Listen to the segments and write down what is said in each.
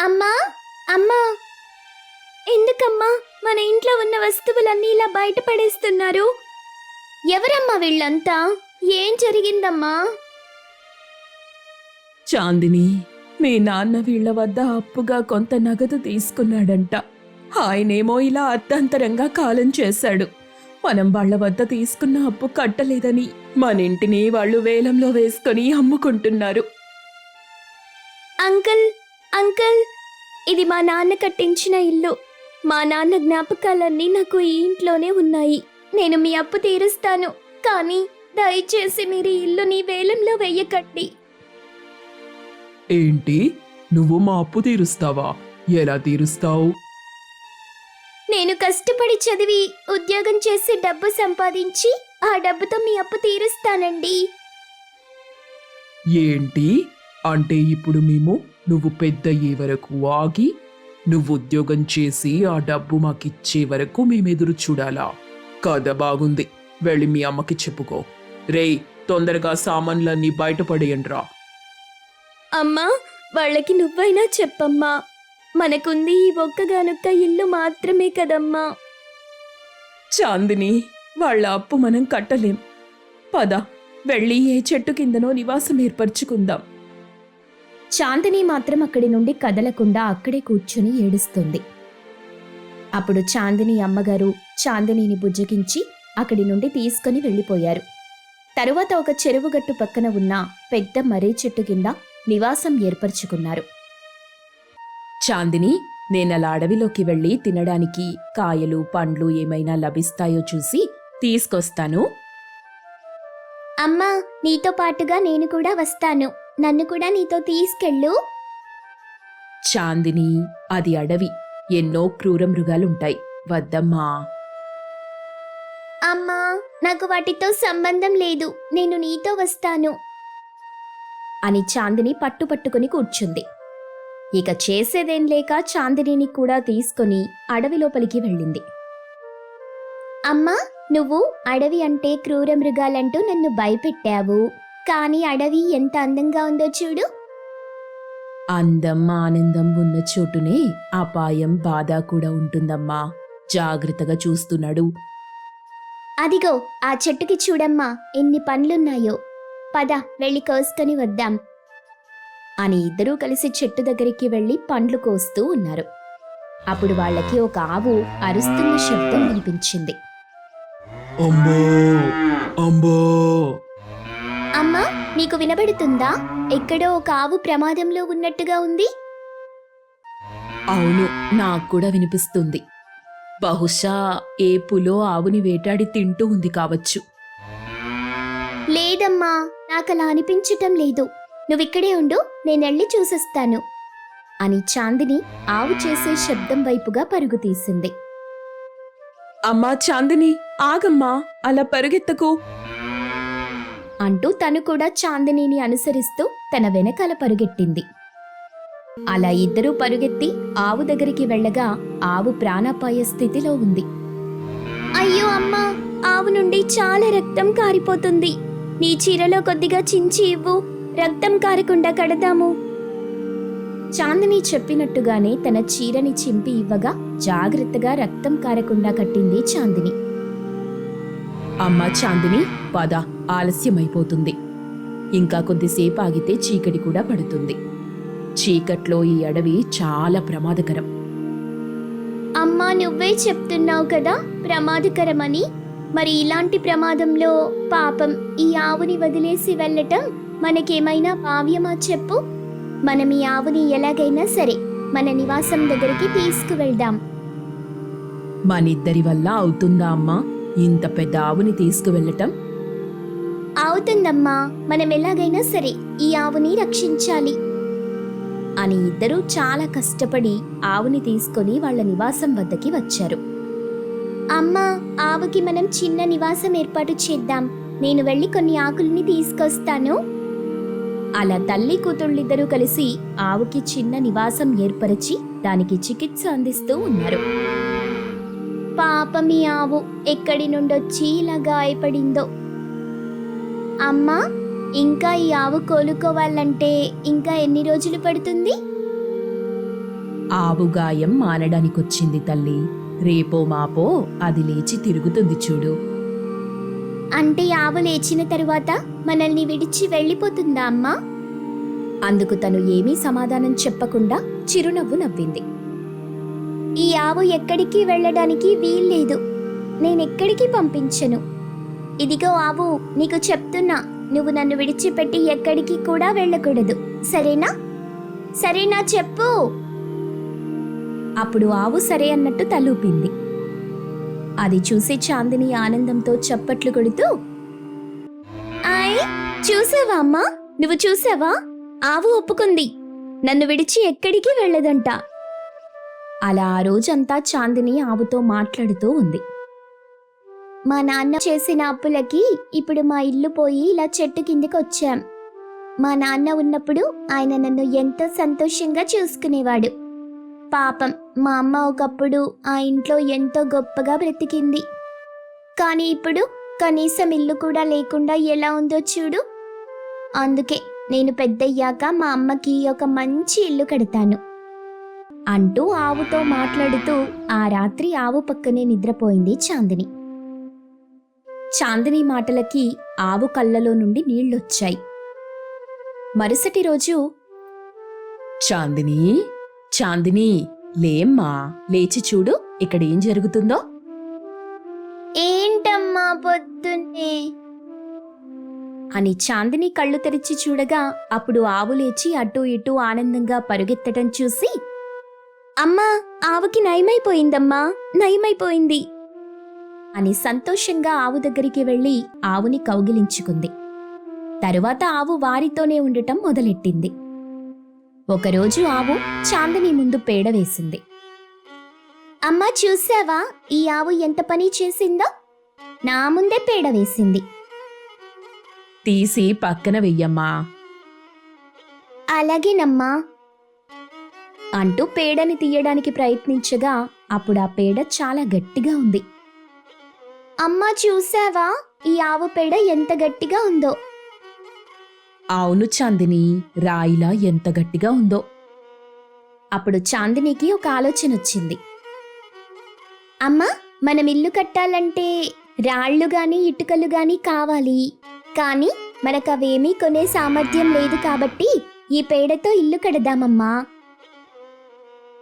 అమ్మా అమ్మా. ఎందుకమ్మా? మన ఇంట్లో ఉన్న వస్తువులన్నీ ఇలా బయట పడేస్తున్నారు. ఎవరమ్మా వీళ్ళంతా? ఏం జరిగిందమ్మా? చాందిని మీ నాన్న వీళ్ళ వద్ద అప్పుగా కొంత నగదు తీసుకున్నాడంట. ఆయనేమో ఇలా అర్థంతరంగా కాలం చేశాడు. మనం వాళ్ళ వద్ద తీసుకున్న అప్పు కట్టలేదని మన ఇంటిని వాళ్ళు వేలంలో వేసుకొని అమ్ముకుంటున్నారు. అంకుల్ అంకుల్ ఇది మా నాన్న కట్టించిన ఇల్లు. మా నాన్న జ్ఞాపకాలన్నీ నాకు ఈ ఇంట్లోనే ఉన్నాయి. నేను మీ అప్పు తీరుస్తాను కానీ దయచేసి మీరు ఇల్లుని వేలంలో వెయ్యకట్టి ఏంటి? నువ్వు మా అప్పు తీరుస్తావా? ఎలా తీరుస్తావు? నేను కష్టపడి చదివి ఉద్యోగం చేసి డబ్బు సంపాదించి ఆ డబ్బుతో మీ అప్పు తీరుస్తానండి. ఏంటి? అంటే ఇప్పుడు మేము నువ్వు పెద్ద అయ్యే వరకు ఆగి నువ్వు ఉద్యోగం చేసి ఆ డబ్బు మాకిచ్చే వరకు మేమెదురు చూడాలా? కథ బాగుంది. వెళ్ళి మీ అమ్మకి చెప్పుకో. రేయ్ తొందరగా సామాన్లన్నీ బయటపడేయండ్రా. అమ్మా వాళ్ళకి నువ్వైనా చెప్పమ్మా. మనకుంది ఈ ఒక్కగానొక్క ఇల్లు మాత్రమే కదమ్మా. చాందిని వాళ్ళ అప్పు మనం కట్టలేం. పద వెళ్ళి ఏ చెట్టు కిందనో నివాసం ఏర్పరచుకుందాం చాందిని మాత్రం అక్కడి నుండి కదలకుండా అక్కడే కూర్చుని ఏడుస్తుంది. అప్పుడు చాందిని అమ్మగారు చాందినిని బుజ్జగించి అక్కడి నుండి తీసుకుని వెళ్ళిపోయారు. తరువాత ఒక చెరువు గట్టు పక్కన ఉన్న పెద్ద మర్రి చెట్టు కింద నివాసం ఏర్పరచుకున్నారు. చాందిని నేనలా అడవిలోకి వెళ్ళి తినడానికి కాయలు పండ్లు ఏమైనా లభిస్తాయో చూసి తీసుకొస్తాను. అమ్మా నీతో పాటుగా నేను కూడా వస్తాను. నన్ను కూడా నీతో తీసుకెళ్ళు. చాందిని అది అడవి. ఎన్నో క్రూర మృగాలుంటాయి. వద్దమ్మా. అమ్మా నాకు వాటితో సంబంధం లేదు. నేను నీతో వస్తాను. అని చాందిని పట్టుపట్టుకుని కూర్చుంది. ఇక చేసేదేం లేక చాందినిని కూడా తీసుకొని అడవి లోపలికి వెళ్ళింది. అమ్మా నువ్వు అడవి అంటే క్రూర మృగాలంటూ నన్ను భయపెట్టావు. కానీ అడవి ఎంత అందంగా ఉందో చూడు. అందం ఆనందం ఉన్న చోటునే అపాయం బాధ కూడా ఉంటుందమ్మా. జాగ్రత్తగా చూస్తున్నాడు. అదిగో ఆ చెట్టుకి చూడమ్మా ఎన్ని పండ్లున్నాయో. పద వెళ్ళి కోసుకొని వద్దాం. అని ఇద్దరూ కలిసి చెట్టు దగ్గరికి వెళ్ళి పండ్లు కోస్తూ ఉన్నారు. అప్పుడు వాళ్ళకి ఒక ఆవు అరుస్తున్న శబ్దం వినిపించింది. అంబో అంబో. మీకు వినబడుతుందా? ఎక్కడో ఒక ఆవు ప్రమాదంలో ఉన్నట్టుగా ఉంది. అవును నాకు కూడా వినిపిస్తుంది. బహుశా ఏ పులో ఆవుని వేటాడి తింటూ ఉంది కావచ్చు. లేదమ్మా నాకు అలా అనిపించటం లేదు. నువ్విక్కడే ఉండు నేనెళ్ళి చూసొస్తాను. అని చాందిని ఆవు చేసే శబ్దం వైపుగా పరుగు తీసింది. అమ్మా చాందిని ఆగమ్మా అలా పరుగెత్తకు. అంటూ తను కూడా చాందినిని అనుసరిస్తూ తన వెనకాల పరుగెట్టింది. అలా ఇద్దరూ పరుగెత్తి ఆవు దగ్గరికి వెళ్ళగా ఆవు ప్రాణాపాయ స్థితిలో ఉంది. అయ్యో అమ్మా! ఆవు నుండి చాలా రక్తం కారిపోతుంది. నీ చీరలో కొద్దిగా చించి ఇవ్వు. రక్తం కారకుండా కడదాము. చాందిని చెప్పినట్టుగానే తన చీరని చింపి ఇవ్వగా జాగ్రత్తగా రక్తం కారకుండా కట్టింది చాందిని. అమ్మా చాందిని పద ఆలస్యమైపోతుంది. ఇంకా కొద్దిసేపు ఆగితే చీకటి కూడా పడుతుంది. చీకట్లో ఈ అడవి చాలా ప్రమాదకరం. అమ్మా నువ్వే చెప్తున్నావు కదా ప్రమాదకరమని. మరి ఇలాంటి ప్రమాదంలో పాపం ఈ ఆవుని వదిలేసి వెళ్ళటం మనకేమైనా భావ్యమా చెప్పు? మనం ఈ ఆవుని ఎలాగైనా సరే మన నివాసం దగ్గరికి తీసుకువెళ్దాం. మనిద్దరి వల్ల అవుతుందా అమ్మా? ఇంత పెద్ద ఆవుని తీసుకువెళ్ళటం? అవుతుందమ్మా మనం ఎలాగైనా సరే ఈ ఆవుని రక్షించాలి. అని ఇద్దరూ చాలా కష్టపడి ఆవుని తీసుకొని వాళ్ళ నివాసం వద్దకి వచ్చారు. అమ్మా ఆవుకి మనం చిన్న నివాసం ఏర్పాటు చేద్దాం. నేను వెళ్ళి కొన్ని ఆకుల్ని తీసుకొస్తాను. అలా తల్లి కూతుళ్ళిద్దరూ కలిసి ఆవుకి చిన్న నివాసం ఏర్పరిచి దానికి చికిత్స అందిస్తూ ఉన్నారు. పాపం ఈ ఆవు ఎక్కడి నుండొచ్చి ఇలా గాయపడిందో? అమ్మా ఇంకా ఈ ఆవు కోలుకోవాలంటే ఇంకా ఎన్ని రోజులు పడుతుంది? ఆవు గాయం మానడానికొచ్చింది తల్లి. రేపో మాపో అది లేచి తిరుగుతుంది చూడు. అంటే ఆవు లేచిన తరువాత మనల్ని విడిచి వెళ్ళిపోతుందా అమ్మా? అందుకు తను ఏమీ సమాధానం చెప్పకుండా చిరునవ్వు నవ్వింది. ఈ ఆవు ఎక్కడికి వెళ్ళడానికి వీల్లేదు. నేనెక్కడికి పంపించను? ఇదిగో ఆవు నీకు చెప్తున్నా నువ్వు నన్ను విడిచిపెట్టి ఎక్కడికి కూడా వెళ్ళకూడదు. సరేనా? సరేనా చెప్పు. అప్పుడు ఆవు సరే అన్నట్టు తలూపింది. అది చూసి చాందిని ఆనందంతో చప్పట్లు కొడుతూ ఆయ్ చూసావా అమ్మా? నువ్వు చూసావా? ఆవు ఒప్పుకుంది. నన్ను విడిచి ఎక్కడికి వెళ్ళదంట. అలా ఆ రోజంతా చాందిని ఆవుతో మాట్లాడుతూ ఉంది. మా నాన్న చేసిన అప్పులకి ఇప్పుడు మా ఇల్లు పోయి ఇలా చెట్టు కిందకి వచ్చాం. మా నాన్న ఉన్నప్పుడు ఆయన నన్ను ఎంతో సంతోషంగా చూసుకునేవాడు. పాపం మా అమ్మ ఒకప్పుడు ఆ ఇంట్లో ఎంతో గొప్పగా బ్రతికింది. కానీ ఇప్పుడు కనీసం ఇల్లు కూడా లేకుండా ఎలా ఉందో చూడు. అందుకే నేను పెద్దయ్యాక మా అమ్మకి ఒక మంచి ఇల్లు కడతాను. అంటూ ఆవుతో మాట్లాడుతూ ఆ రాత్రి ఆవు పక్కనే నిద్రపోయింది చాందిని. చాందిని మాటలకి ఆవు కళ్ళలో నుండి నీళ్ళొచ్చాయి మరుసటి రోజు చాందిని చాందిని లేమ్మా లేచి చూడు ఇక్కడ ఏం జరుగుతుందో? ఏంటమ్మా పొద్దున్నే? అని చాందిని కళ్ళు తెరిచి చూడగా అప్పుడు ఆవు లేచి అటూ ఇటూ ఆనందంగా పరుగెత్తడం చూసి అమ్మా ఆవుకి నయమైపోయిందమ్మా నయమైపోయింది అని సంతోషంగా ఆవు దగ్గరికి వెళ్ళి ఆవుని కౌగిలించుకుంది. తరువాత ఆవు వారితోనే ఉండటం మొదలెట్టింది. ఒకరోజు ఆవు చాందిని ముందు పేడ వేసింది. అమ్మా చూసావా ఈ ఆవు ఎంత పని చేసిందో? నా ముందే పేడ వేసింది. తీసి పక్కన వెయ్యమ్మా. అలాగేనమ్మా. అంటూ పేడని తీయడానికి ప్రయత్నించగా అప్పుడు ఆ పేడ చాలా గట్టిగా ఉంది. అమ్మా చూసావా? ఈ ఆవు పేడ ఎంత గట్టిగా ఉందో? అవును చాందిని రాయిలా ఎంత గట్టిగా ఉందో? అప్పుడు చాందినికి ఒక ఆలోచన వచ్చింది. అమ్మా మనం ఇల్లు కట్టాలంటే రాళ్ళు గాని ఇటుకలు గాని కావాలి. కానీ మనకు అవేమీ కొనే సామర్థ్యం లేదు కాబట్టి ఈ పేడతో ఇల్లు కడదామమ్మా.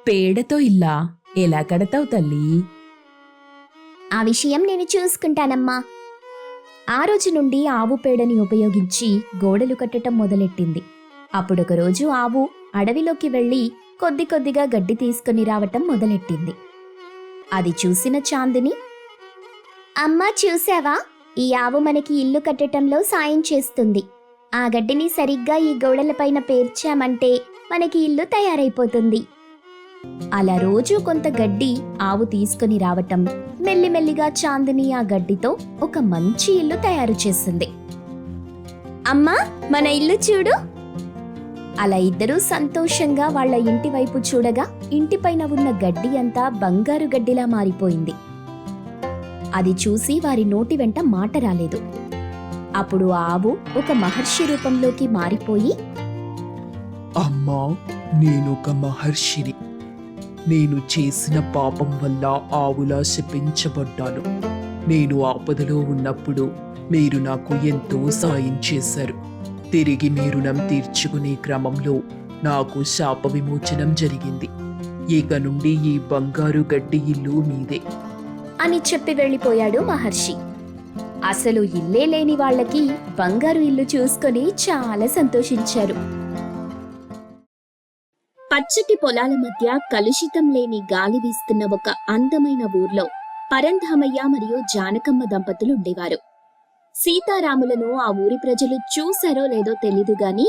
పేడతో ఇల్లా? ఎలా కడతావు తల్లి? ఆ విషయం నేను చూసుకుంటానమ్మా. ఆ రోజు నుండి ఆవు పేడని ఉపయోగించి గోడలు కట్టటం మొదలెట్టింది. అప్పుడొక రోజు ఆవు అడవిలోకి వెళ్ళి కొద్ది కొద్దిగా గడ్డి తీసుకుని రావటం మొదలెట్టింది. అది చూసిన చాందిని అమ్మా చూసావా? ఈ ఆవు మనకి ఇల్లు కట్టటంలో సాయం చేస్తుంది. ఆ గడ్డిని సరిగ్గా ఈ గోడలపైన పేర్చామంటే మనకి ఇల్లు తయారైపోతుంది. అలా రోజు కొంత గడ్డి ఆవు తీసుకుని రావటం మెల్లిమెల్లిగా చాందిని ఆ గడ్డితో ఒక మంచి ఇల్లు తయారు చేసింది అమ్మా మన ఇల్లు చూడు. అలా ఇద్దరూ సంతోషంగా వాళ్ళ ఇంటి వైపు చూడగా ఇంటిపైన ఉన్న గడ్డి అంతా బంగారు గడ్డిలా మారిపోయింది. అది చూసి వారి నోటి వెంట మాట రాలేదు. అప్పుడు ఆవు ఒక మహర్షి రూపంలోకి మారిపోయి అమ్మా నేనొక మహర్షిని. నేను చేసిన పాపం వల్ల ఆవులా శపించబడ్డాను. నేను ఆపదలో ఉన్నప్పుడు మీరు నాకు ఎంతో సాయం చేశారు. తిరిగి మీ రుణం తీర్చుకునే క్రమంలో నాకు శాప విమోచనం జరిగింది. ఇక నుండి ఈ బంగారు గడ్డి ఇల్లు మీదే. అని చెప్పి వెళ్ళిపోయాడు మహర్షి. అసలు ఇల్లే లేని వాళ్ళకి బంగారు ఇల్లు చూసుకొని చాలా సంతోషించారు. పచ్చటి పొలాల మధ్య కలుషితం లేని గాలి వీస్తున్న ఒక అందమైన ఊర్లో పరంధామయ్య మరియు జానకమ్మ దంపతులు ఉండేవారు సీతారాములను ఆ ఊరి ప్రజలు చూశారో లేదో తెలీదు గాని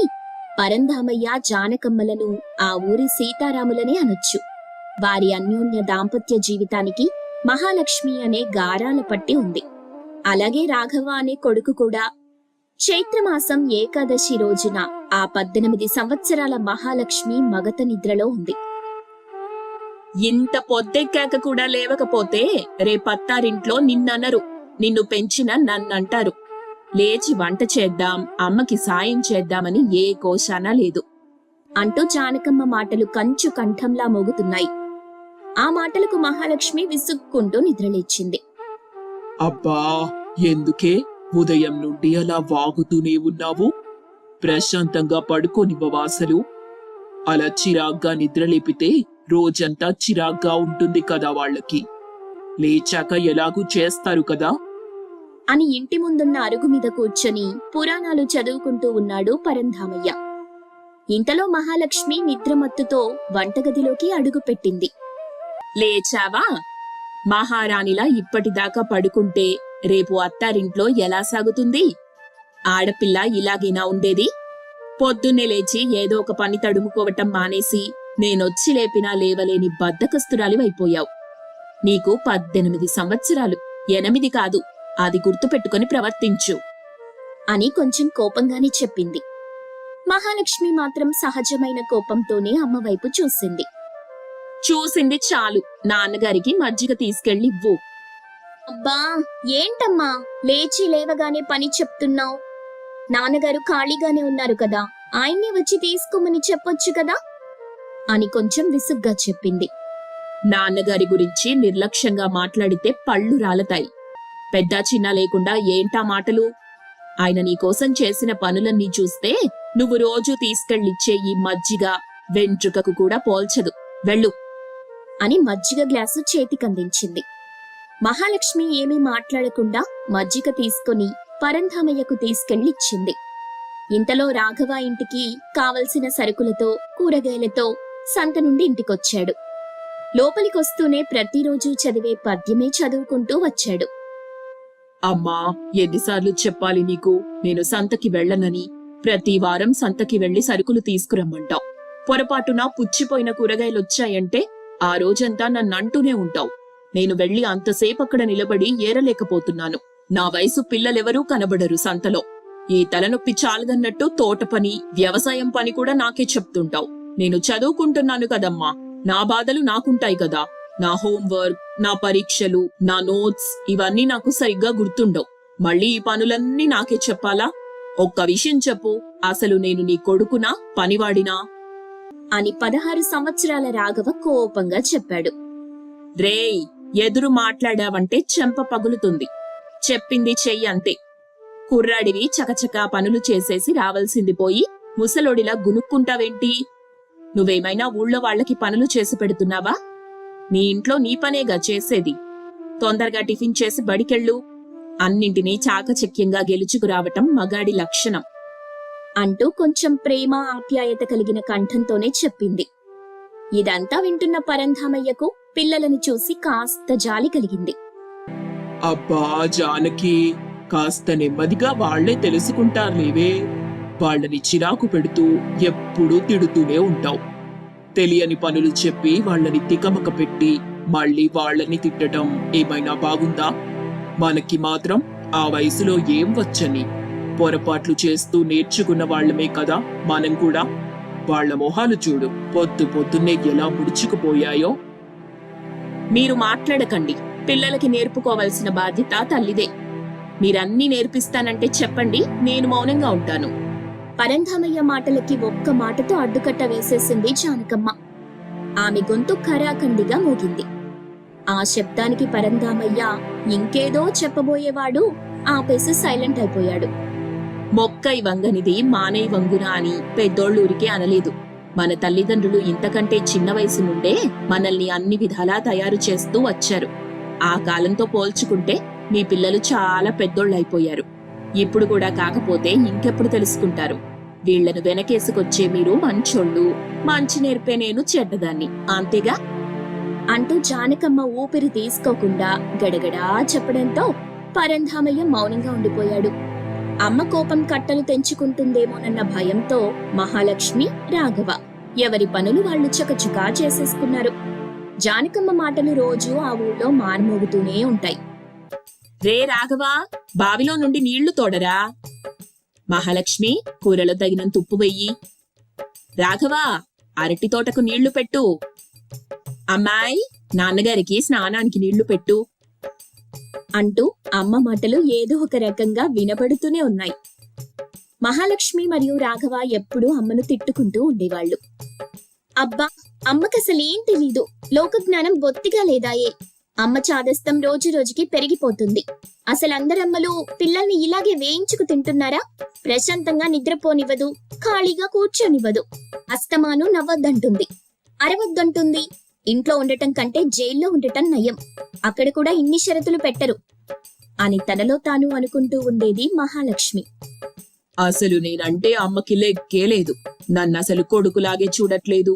పరంధామయ్య జానకమ్మలను ఆ ఊరి సీతారాములనే అనొచ్చు. వారి అన్యోన్య దాంపత్య జీవితానికి మహాలక్ష్మి అనే గారాల పట్టి ఉంది. అలాగే రాఘవ అనే కొడుకు కూడా. చైత్రమాసం ఏకాదశి రోజున ఆ పద్దెనిమిది సంవత్సరాల మహాలక్ష్మి మగత నిద్రలో ఉంది. ఇంత పొద్దెక్కాక కూడా లేవకపోతే రేపత్తారింట్లో నిన్ననరు. నిన్ను పెంచిన నన్నంటారు. లేచి వంట చేద్దాం అమ్మకి సాయం చేద్దామని ఏ కోశానా లేదు. అంటూ జానకమ్మ మాటలు కంచు కంఠంలా మోగుతున్నాయి. ఆ మాటలకు మహాలక్ష్మి విసుక్కుంటూ నిద్రలేచింది. అబ్బా ఎందుకే? ఉదయం నుండి అలా వాగుతూనే ఉన్నావు? ప్రశాంతంగా పడుకోనివ్వవాసలు అలా చిరాగ్గా నిద్రలేపితే రోజంతా చిరాగ్గా ఉంటుంది కదా వాళ్ళకి. లేచాక ఎలాగూ చేస్తారు కదా? అని ఇంటి ముందున్న అరుగు మీద కూర్చొని పురాణాలు చదువుకుంటూ ఉన్నాడు పరంధామయ్య. ఇంతలో మహాలక్ష్మి నిద్రమత్తుతో వంటగదిలోకి అడుగుపెట్టింది లేచావా? మహారాణిలా ఇప్పటిదాకా పడుకుంటే రేపు అత్తారింట్లో ఎలా సాగుతుంది? ఆడపిల్ల ఇలాగేనా ఉండేది? పొద్దున్నే లేచి ఏదో ఒక పని తడుముకోవటం మానేసి నేనొచ్చి లేపినా లేవలేని బద్దకస్తురాలివైపోయావు నీకు పద్దెనిమిది సంవత్సరాలు ఎనిమిది కాదు అది గుర్తుపెట్టుకొని ప్రవర్తించు. అని కొంచెం కోపంగానే చెప్పింది. మహాలక్ష్మి మాత్రం సహజమైన కోపంతోనే అమ్మ వైపు చూసింది. చూసింది చాలు నాన్నగారికి మజ్జిగ తీసుకెళ్ళి ఇవ్వు. అబ్బా ఏంటమ్మా? లేచి లేవగానే పని చెప్తున్నావు. నాన్నగారు ఖాళీగానే ఉన్నారు కదా. ఆయన్ని వచ్చి తీసుకోమని చెప్పొచ్చు కదా? అని కొంచెం విసుగ్గా చెప్పింది. నాన్నగారి గురించి నిర్లక్ష్యంగా మాట్లాడితే పళ్ళు రాలతాయి. పెద్ద చిన్న లేకుండా ఏంటా మాటలు? ఆయన నీకోసం చేసిన పనులన్నీ చూస్తే నువ్వు రోజూ తీసుకెళ్ళిచ్చే ఈ మజ్జిగ వెంట్రుకకు కూడా పోల్చదు. వెళ్ళు. అని మజ్జిగ గ్లాసు చేతికందించింది. మహాలక్ష్మి ఏమీ మాట్లాడకుండా మజ్జిగ తీసుకొని పరంధామయ్యకు తీసుకెళ్ళిచ్చింది. ఇంతలో రాఘవ ఇంటికి కావలసిన సరుకులతో కూరగాయలతో సంత నుండి ఇంటికొచ్చాడు. లోపలికొస్తూనే ప్రతిరోజు చదివే పద్యమే చదువుకుంటూ వచ్చాడు. అమ్మా ఎన్నిసార్లు చెప్పాలి నీకు? నేను సంతకి వెళ్ళనని ప్రతి వారం సంతకి వెళ్ళి సరుకులు తీసుకురమ్మంటావు. పొరపాటున పుచ్చిపోయిన కూరగాయలొచ్చాయంటే ఆ రోజంతా నన్నంటూనే ఉంటావు. నేను వెళ్ళి అంతసేపక్కడ నిలబడి ఏరలేకపోతున్నాను. నా వయసు పిల్లలెవరూ కనబడరు సంతలో. ఈ తలనొప్పి చాలదన్నట్టు తోట పని వ్యవసాయం పని కూడా నాకే చెప్తుంటావు. నేను చదువుకుంటున్నాను కదమ్మా. నా బాధలు నాకుంటాయి కదా. నా హోంవర్క్ నా పరీక్షలు నా నోట్స్ ఇవన్నీ నాకు సరిగ్గా గుర్తుండవు. మళ్ళీ ఈ పనులన్నీ నాకే చెప్పాలా? ఒక్క విషయం చెప్పు. అసలు నేను నీ కొడుకునా పనివాడినా? అని పదహారు సంవత్సరాల రాఘవ కోపంగా చెప్పాడు. రేయ్ ఎదురు మాట్లాడావంటే చెంప పగులుతుంది. చెప్పింది చెయ్యి అంతే కుర్రాడివి చకచకా పనులు చేసేసి రావాల్సింది పోయి ముసలోడిలా గునుక్కుంటావేంటి? నువ్వేమైనా ఊళ్ళో వాళ్ళకి పనులు చేసి పెడుతున్నావా? నీ ఇంట్లో నీ పనేగా చేసేది. తొందరగా టిఫిన్ చేసి బడికెళ్ళు. అన్నింటినీ చాకచక్యంగా గెలుచుకురావటం మగాడి లక్షణం. అంటూ కొంచెం ప్రేమ ఆప్యాయత కలిగిన కంఠంతోనే చెప్పింది. ఇదంతా వింటున్న పరంధామయ్యకు పిల్లలని చూసి కాస్త జాలి కలిగింది. అబ్బా జానకి కాస్త నెమ్మదిగా వాళ్ళే తెలుసుకుంటారులేవే వాళ్ళని చిరాకు పెడుతూ ఎప్పుడూ తిడుతూనే ఉంటావు. తెలియని పనులు చెప్పి వాళ్ళని తికమక పెట్టి మళ్ళీ వాళ్ళని తిట్టడం ఏమైనా బాగుందా? మనకి మాత్రం ఆ వయసులో ఏం వచ్చని. పొరపాట్లు చేస్తూ నేర్చుకున్న వాళ్ళమే కదా మనం కూడా. వాళ్ళ మొహాలు చూడు పొద్దు పొద్దున్నే ఎలా ముడుచుకుపోయాయో. మీరు మాట్లాడకండి. పిల్లలకి నేర్పుకోవలసిన బాధ్యత తల్లిదే. మీరన్నీ నేర్పిస్తానంటే చెప్పండి నేను మౌనంగా ఉంటాను. పరంధామయ్య మాటలకి ఒక్క మాటతో అడ్డుకట్ట వేసేసింది జానకమ్మ. ఆమె గొంతు ఖరాఖండిగా మోగింది. ఆ శబ్దానికి పరంధామయ్య ఇంకేదో చెప్పబోయేవాడు ఆపేసి సైలెంట్ అయిపోయాడు. మొక్కై వంగనిది మానై వంగున అని పెద్దోళ్ళూరికే అనలేదు. మన తల్లిదండ్రులు ఇంతకంటే చిన్న వయసు నుండే మనల్ని అన్ని విధాలా తయారు చేస్తూ వచ్చారు. ఆ కాలంతో పోల్చుకుంటే మీ పిల్లలు చాలా పెద్దోళ్ళైపోయారు. ఇప్పుడు కూడా కాకపోతే ఇంకెప్పుడు తెలుసుకుంటారు. వీళ్ళను వెనకేసుకొచ్చే మీరు మంచోళ్ళు మంచి నేర్పే నేను చెడ్డదాన్ని. అంతేగా? అంటూ జానకమ్మ ఊపిరి తీసుకోకుండా గడగడా చెప్పడంతో పరంధామయ్య మౌనంగా ఉండిపోయాడు. అమ్మ కోపం కట్టలు తెంచుకుంటుందేమోనన్న భయంతో మహాలక్ష్మి రాఘవ ఎవరి పనులు వాళ్ళు చకచకా చేసేసుకున్నారు. జానకమ్మ మాటలు రోజు ఆ ఊళ్ళో మారుమోగుతూనే ఉంటాయి. రే రాఘవా బావిలో నుండి నీళ్ళు తోడరా? మహాలక్ష్మి కూరలో తగినంత ఉప్పు వెయ్యి. రాఘవా అరటి తోటకు నీళ్ళు పెట్టు. అమ్మాయి నాన్నగారికి స్నానానికి నీళ్ళు పెట్టు. అంటూ అమ్మ మాటలు ఏదో ఒక రకంగా వినబడుతూనే ఉన్నాయి. మహాలక్ష్మి మరియు రాఘవ ఎప్పుడూ అమ్మను తిట్టుకుంటూ ఉండేవాళ్ళు. అబ్బా అమ్మకసలేం తెలీదు లోకజ్ఞానం బొత్తిగా లేదాయే. అమ్మ చాదస్తం రోజు రోజుకి పెరిగిపోతుంది. అసలు అందరమ్మలు పిల్లల్ని ఇలాగే వేయించుకు తింటున్నారా? ప్రశాంతంగా నిద్రపోనివ్వదు ఖాళీగా కూర్చొనివ్వదు. అస్తమాను నవ్వద్దంటుంది. అరవద్దంటుంది. ఇంట్లో ఉండటం కంటే జైల్లో ఉండటం నయం. అక్కడ కూడా ఇన్ని షరతులు పెట్టరు. అని తనలో తాను అనుకుంటూ ఉండేది మహాలక్ష్మి. అసలు నేనంటే అమ్మకి లెక్కే లేదు నన్ను అసలు కొడుకులాగే చూడట్లేదు.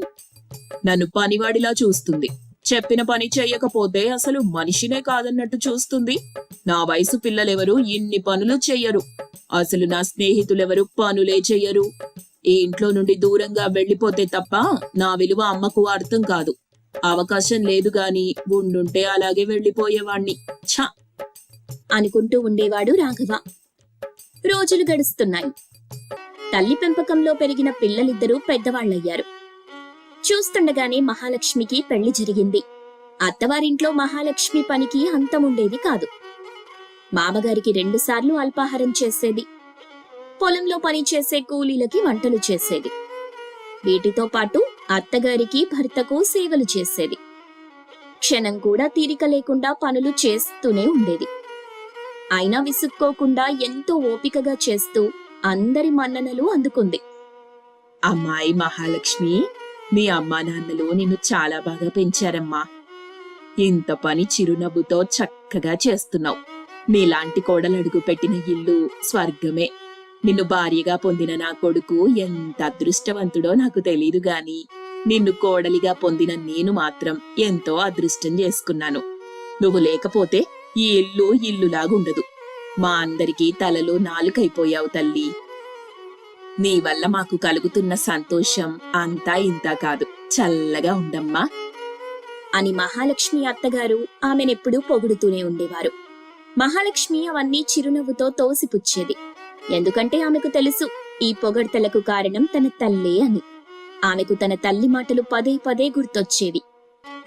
నన్ను పనివాడిలా చూస్తుంది. చెప్పిన పని చెయ్యకపోతే అసలు మనిషినే కాదన్నట్టు చూస్తుంది. నా వయసు పిల్లలెవరు ఇన్ని పనులు చెయ్యరు. అసలు నా స్నేహితులెవరు పనులే చెయ్యరు. ఈ ఇంట్లో నుండి దూరంగా వెళ్ళిపోతే తప్ప నా విలువ అమ్మకు అర్థం కాదు. అవకాశం లేదు గాని ఉండుంటే అలాగే వెళ్ళిపోయేవాణ్ణి ఛ! అనుకుంటూ ఉండేవాడు రాఘవ. రోజులు గడుస్తున్నాయి. తల్లి పెంపకంలో పెరిగిన పిల్లలిద్దరూ పెద్దవాళ్ళయ్యారు చూస్తుండగానే మహాలక్ష్మికి పెళ్ళి జరిగింది. అత్తవారింట్లో మహాలక్ష్మి పనికి అంతముండేది కాదు. మామగారికి రెండుసార్లు అల్పాహారం చేసేది. పొలంలో పని చేసే కూలీలకి వంటలు చేసేది. వీటితో పాటు అత్తగారికి భర్తకు సేవలు చేసేది. క్షణం కూడా తీరిక లేకుండా పనులు చేస్తూనే ఉండేది. అయినా విసుక్కోకుండా ఎంతో ఓపికగా చేస్తూ అందరి మన్ననలు అందుకుంది. అమ్మాయి మహాలక్ష్మి మీ అమ్మా నాన్నలు నిన్ను చాలా బాగా పెంచారమ్మా. ఇంత పని చిరునవ్వుతో చక్కగా చేస్తున్నావు. మీలాంటి కోడలడుగు పెట్టిన ఇల్లు స్వర్గమే. నిన్ను భార్యగా పొందిన నా కొడుకు ఎంత అదృష్టవంతుడో నాకు తెలీదు గాని నిన్ను కోడలిగా పొందిన నేను మాత్రం ఎంతో అదృష్టం చేసుకున్నాను. నువ్వు లేకపోతే ఈ ఇల్లు ఇల్లులాగుండదు. మా అందరికీ తలలో నాలుకైపోయావు తల్లి. నీ వల్ల మాకు కలుగుతున్న సంతోషం అంతా ఇంత కాదు. చల్లగా ఉండమ్మా. అని మహాలక్ష్మి అత్తగారు ఆమెనెప్పుడూ పొగుడుతూనే ఉండేవారు. మహాలక్ష్మి అవన్నీ చిరునవ్వుతో తోసిపుచ్చేది. ఎందుకంటే ఆమెకు తెలుసు ఈ పొగడ్తలకు కారణం తన తల్లే అని. ఆమెకు తన తల్లి మాటలు పదే పదే గుర్తొచ్చేవి.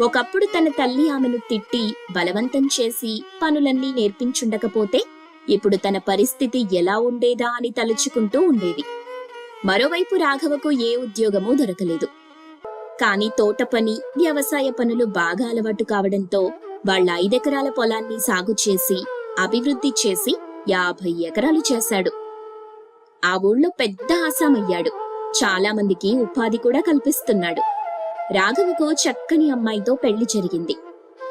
ఒకప్పుడు తన తల్లి ఆమెను తిట్టి బలవంతం చేసి పనులన్నీ నేర్పించుండకపోతే ఇప్పుడు తన పరిస్థితి ఎలా ఉండేదా అని తలుచుకుంటూ ఉండేది. మరోవైపు రాఘవకు ఏ ఉద్యోగమూ దొరకలేదు. కానీ తోట పని వ్యవసాయ పనులు బాగా అలవాటు కావడంతో వాళ్ళ ఐదెకరాల పొలాన్ని సాగు చేసి అభివృద్ధి చేసి యాభై ఎకరాలు చేశాడు. ఆ ఊళ్ళో పెద్ద ఆసామయ్యాడు. చాలా మందికి ఉపాధి కూడా కల్పిస్తున్నాడు. రాఘవకు చక్కని అమ్మాయితో పెళ్ళి జరిగింది.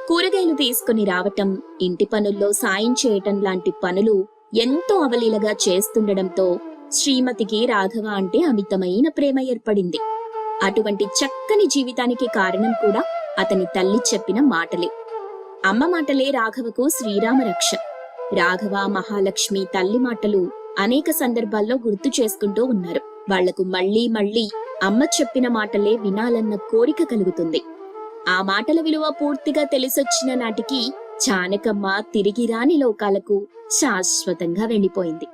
కూరగాయలు తీసుకుని రావటం ఇంటి పనుల్లో సాయం చేయటం లాంటి పనులు ఎంతో అవలీలగా చేస్తుండడంతో శ్రీమతికి రాఘవ అంటే అమితమైన ప్రేమ ఏర్పడింది. అటువంటి చక్కని జీవితానికి కారణం కూడా అతని తల్లి చెప్పిన మాటలే. అమ్మ మాటలే రాఘవకు శ్రీరామ రక్ష. రాఘవ మహాలక్ష్మి తల్లి మాటలు అనేక సందర్భాల్లో గుర్తు చేసుకుంటూ ఉన్నారు. వాళ్ళకు మళ్ళీ మళ్ళీ అమ్మ చెప్పిన మాటలే వినాలన్న కోరిక కలుగుతుంది. ఆ మాటల విలువ పూర్తిగా తెలిసొచ్చిన నాటికి చానకమ్మ తిరిగి రాని లోకాలకు శాశ్వతంగా వెళ్ళిపోయింది.